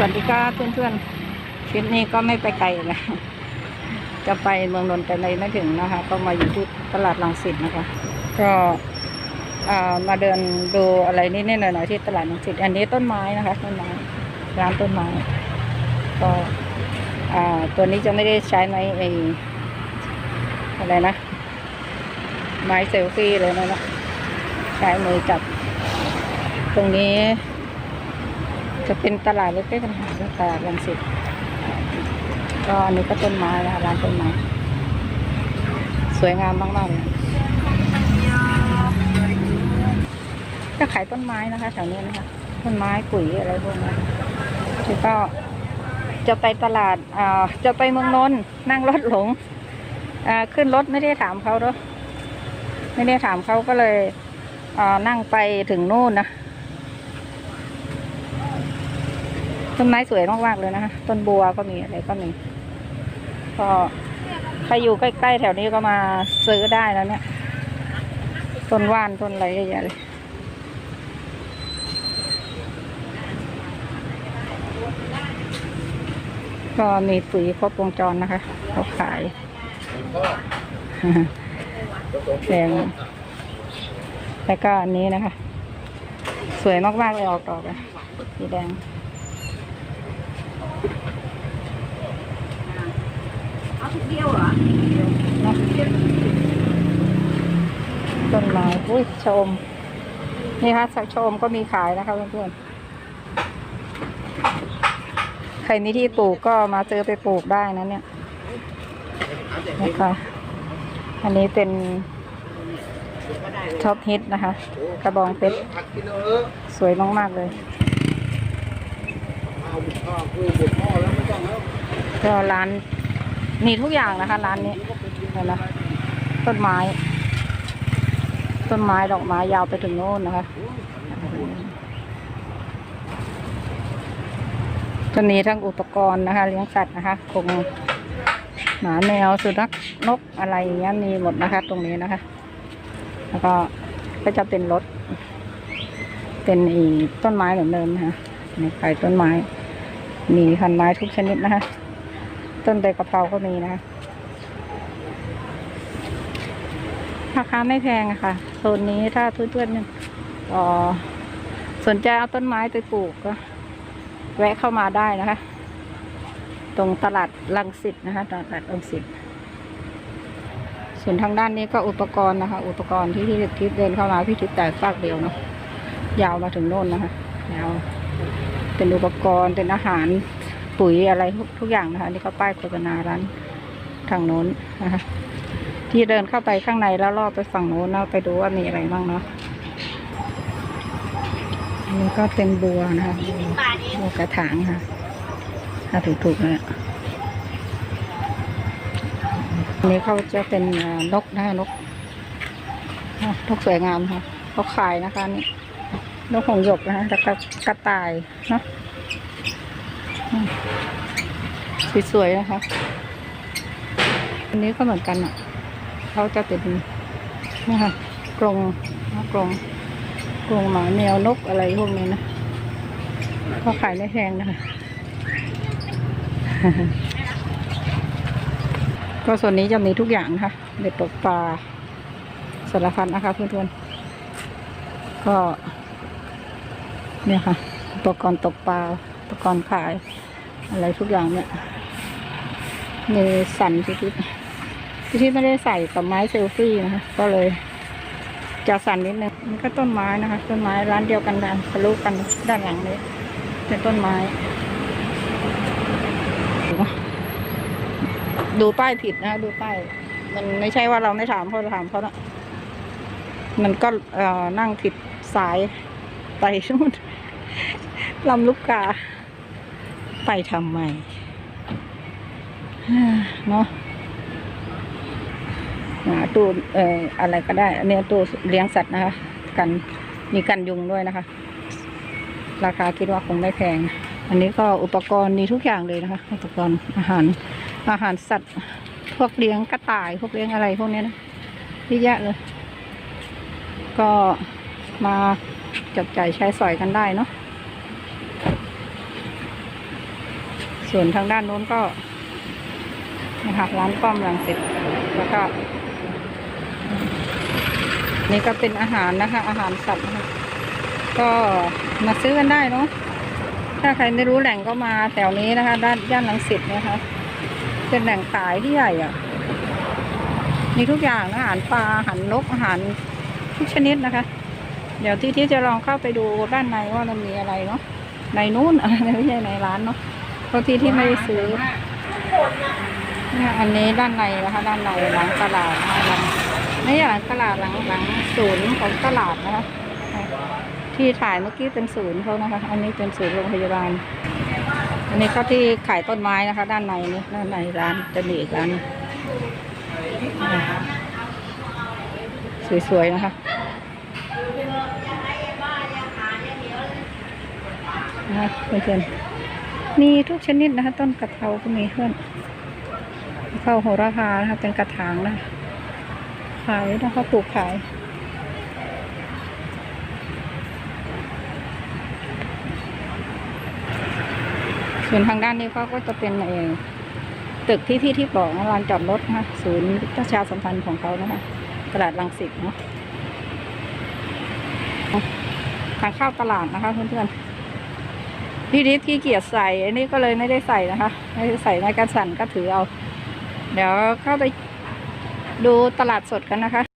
สวัสดีครับเพื่อนๆคลิปนี้ก็ไม่ไปไกลนะ จะไปเมืองนนท์แต่เลยไม่ถึงนะคะ ก็มาอยู่ที่ตลาดลังสิตนะคะ ก็มาเดินดูอะไรนิดๆหน่อยๆที่ตลาดลังสิตอันนี้ต้นไม้นะคะต้นไม้ร้านต้นไม้ก็ตัวนี้จะไม่ได้ใช้ไม้ไออะไรนะ ไม้เซลฟี่เลยนะใช้มือจับ ตรงนี้ จะเป็นตลาดเล็กๆกันค่ะตลาดรังสิตก็อันนี้ก็ต้นไม้นะคะร้านต้นไม้สวยงามมากๆเลยก็ขายต้นไม้นะคะแถวนี้นะคะ ต้นไม้ปุ๋ยอะไรพวกนี้แล้วก็จะไปตลาดอ่าจะไปเมืองนนท์นั่งรถหลงอ่าขึ้นรถไม่ได้ถามเขาหรอกไม่ได้ถามเขาก็เลยอ่านั่งไปถึงนู่นนะ ต้นไม้สวยมากๆเลยนะคะต้นบัวก็มีอะไรก็มี ก็ใครอยู่ใกล้ๆแถวนี้ก็มาซื้อได้แล้วเนี่ย ต้นว่านต้นอะไรเยอะแยะเลยก็มีปุ๋ยครบวงจรนะคะเขาขายแดงแล้วก็อันนี้นะคะ สวยมากๆเลยออกดอกเลยสีแดง เอาทุกเดียวเหรอต้นไม้อุ้ยชม นี่ค่ะชะอมก็มีขายนะคะเพื่อนๆ ใครมีที่ปลูกก็มาเจอไปปลูกได้นะเนี่ยนะคะอันนี้เป็นท็อปฮิตนะคะ กระบองเพชรสวยมาก ๆ เลย ก็ร้าน มีทุกอย่างนะคะ ร้านนี้เห็นไหมต้นไม้ ต้นไม้ดอกไม้ยาวไปถึงโน่นนะคะจะมีทั้งอุปกรณ์นะคะ เลี้ยงสัตว์นะคะคงหมาแมวสุนัขนกอะไรอย่างเงี้ยมีหมดนะคะ ตรงนี้นะคะ แล้วก็ก็จะเป็นรถ เป็นอีต้นไม้เหมือนเดิมนะคะนี่ขายต้นไม้ มีพันไม้ทุกชนิดนะคะต้นใบกะเพราก็มีนะคะราคาไม่แพงอะค่ะโซนนี้ถ้าเพื่อนๆอ่อสนใจเอาต้นไม้ไปปลูกก็ แวะเข้ามาได้นะคะ ตรงตลาดลังสิตนะคะ ตลาดลังสิตส่วนทางด้านนี้ก็อุปกรณ์นะคะ อุปกรณ์ที่ที่ทิพย์เดินเข้ามาพี่ทิพย์แต่ฝากเดียวเนาะยาวมาถึงโน่นนะคะยาว เป็นอุปกรณ์เป็นอาหารปุ๋ยอะไรทุกทุกอย่างนะคะนี่เขาป้ายโฆษณาร้านทางโน้นนะคะที่เดินเข้าไปข้างในแล้วรอบไปฝั่งโน้นแล้วไปดูว่ามีอะไรบ้างเนาะนี่ก็เป็นบัวนะคะบัวกระถางค่ะถ้าถูกๆนะอันนี้เขาจะเป็นนกนะนกนกสวยงามค่ะเขาขายนะคะนี่ นกหงส์หยกนะคะแล้วก็กระต่ายเนาะสวยๆนะคะอันนี้ก็เหมือนกันอะเขาจะเป็นนี่ค่ะกรงนะกรงกรงหมาแมวนกอะไรพวกนี้นะเขาขายไม่แพงนะคะก็ส่วนนี้จะมีทุกอย่างนะคะเด็ดตกปลาสารพัดนะคะเพื่อนๆก็ เนี่ยค่ะอุปกรณ์ตกปลาอุปกรณ์ขาย อะไรทุกอย่างเนี่ยมีสันพิทิศพิทิศไม่ได้ใส่กับไม้เซลฟี่นะคะก็เลย จะสั่นนิดนึงนี่ก็ต้นไม้นะคะ ต้นไม้ร้านเดียวกันด้านทะลุกันด้านหลังเลยเป็นต้นไม้ ดูป้ายผิดนะคะดูป้ายมันไม่ใช่ว่าเราไม่ถามเขาะเราถามเขานะมันก็เอ่อนั่งผิดสาย ไปนู่นลำลูกกา ไปทำไมเนาะหาตู้เอ่ออะไรก็ได้อันนี้ตู้เลี้ยงสัตว์นะคะ กันมีกันยุงด้วยนะคะ ราคาคิดว่าคงไม่แพง อันนี้ก็อุปกรณ์มีทุกอย่างเลยนะคะ อุปกรณ์อาหารอาหารสัตว์ พวกเลี้ยงกระต่าย พวกเลี้ยงอะไรพวกนี้นะเยอะแยะเลย ก็มา จับจ่ายใช้สอยกันได้เนาะส่วนทางด้านโน้นก็นะคะร้านป้อมรังสิตแล้วก็นี่ก็เป็นอาหารนะคะ อาหารสัตว์นะคะก็มาซื้อกันได้เนาะถ้าใครไม่รู้แหล่งก็มาแถวนี้นะคะ ด้านย่านรังสิตนะคะเป็นแหล่งขายที่ใหญ่อะมีทุกอย่างนะอาหารปลาอาหารนกอาหารทุกชนิดนะคะ เดี๋ยวที่ที่จะลองเข้าไปดูด้านในว่ามันมีอะไรเนาะในนู้นไม่ใช่ในร้านเนาะเพราะที่ที่ไม่ได้ซื้อเนี่ยอันนี้ด้านในนะคะด้านในหลังตลาดนะคะหลังไม่ใช่หลังตลาดหลังหลังศูนย์ของตลาดนะคะที่ถ่ายเมื่อกี้เป็นศูนย์เขานะคะ อันนี้เป็นศูนย์โรงพยาบาล อันนี้ก็ที่ขายต้นไม้นะคะ ด้านในนี่ด้านในร้านจะมีอีกร้านสวยๆนะคะ นะคะเพื่อนๆมีทุกชนิดนะคะ ต้นกระเพราก็มีเพื่อนกระเพราโหระพานะคะ เป็นกระถางนะขายนะคะปลูกขายส่วนทางด้านนี้เขาก็จะเป็นเองตึกที่พี่ที่บอกนะลานจอดรถนะศูนย์ประชาสัมพันธ์ของเขานะคะตลาดรังสิตเนาะทางเข้าตลาดนะคะเพื่อนๆ พี่นิดขี้เกียจใส่อันนี้ก็เลยไม่ได้ใส่นะคะไม่ได้ใส่ในกระสันก็ถือเอา เดี๋ยวเข้าไปดูตลาดสดกันนะคะ